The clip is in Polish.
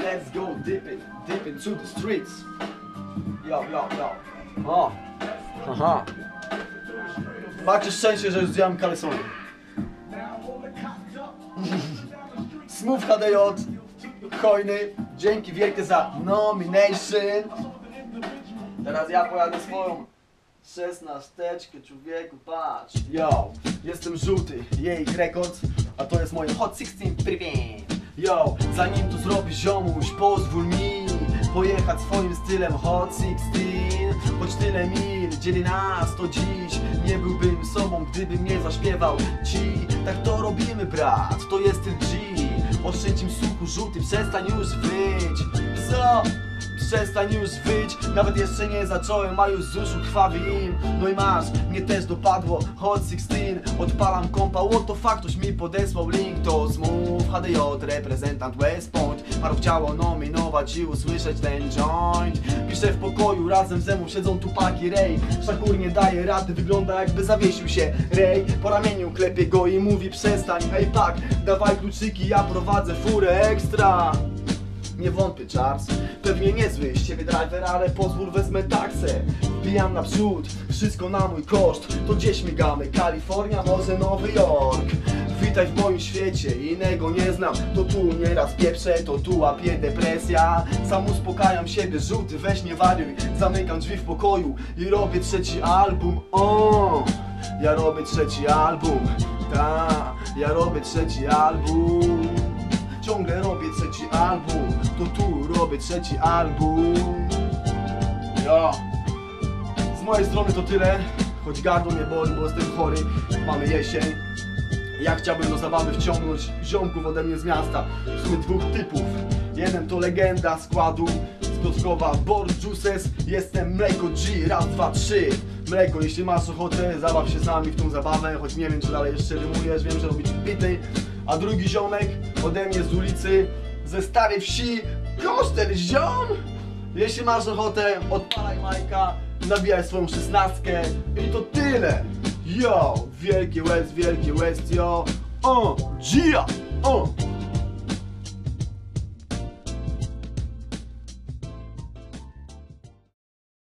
let's go dip it, dip into the streets. Yo, yo, yo. O, haha. Macie szczęście, że już zdjąłem kalesony. Smooth HDJ, hojny, dzięki wielkie za nomination. Teraz ja pojadę swoją szesnasteczkę, człowieku, patrz. Yo, jestem żółty, jej rekord, a to jest moje Hot 16 prevent. Yo, zanim to zrobisz ziomuś, pozwól mi pojechać swoim stylem Hot 16. Choć tyle mil dzieli nas, to dziś nie byłbym sobą, gdybym nie zaśpiewał ci. Tak to robimy, brat, to jest ten G. Oszczędź im suchu żółty, przestań już wyć. Przestań już wyć, nawet jeszcze nie zacząłem, a już z uszu krwawi im. No i masz, mnie też dopadło, Hot 16 Odpalam kompa, what the fuck, ktoś mi podesłał link To Smooth HDJ, reprezentant West Point Paru chciało nominować i usłyszeć ten joint. Piszę w pokoju, razem ze mną siedzą Tupac i Ray. Szakur nie daje rady, wygląda jakby zawiesił się. Ray po ramieniu klepie go i mówi przestań Ej pak, dawaj kluczyki, ja prowadzę furę ekstra nie wątpię, Charles, pewnie niezły z ciebie driver, ale pozwól wezmę taksę. Wbijam naprzód, wszystko na mój koszt. To gdzie śmigamy, Kalifornia, może Nowy Jork. Witaj w moim świecie, innego nie znam. To tu nieraz pieprzę, to tu łapie depresja. Sam uspokajam siebie, żółty weź nie wariuj. Zamykam drzwi w pokoju i robię trzeci album. O, Ja robię trzeci album, ta, ja robię trzeci album robię trzeci album. Ja Z mojej strony to tyle. Choć gardło mnie boli, bo jestem chory Mamy jesień. Ja chciałbym do zabawy wciągnąć ziomków ode mnie z miasta. W sumie dwóch typów. Jeden to legenda składu z Piotrkowa Juices Jestem Mleko G, raz, dwa, trzy. Mleko, jeśli masz ochotę, zabaw się z nami w tą zabawę. Choć nie wiem, czy dalej jeszcze rymujesz, wiem, że robić bity. A drugi ziomek ode mnie z ulicy Ze starej wsi. Kosztel ziom. Jeśli masz ochotę, odpalaj Majka Nabijaj swoją szesnastkę. I to tyle. Yo, wielkie West, wielkie West, yo. O, Gia, o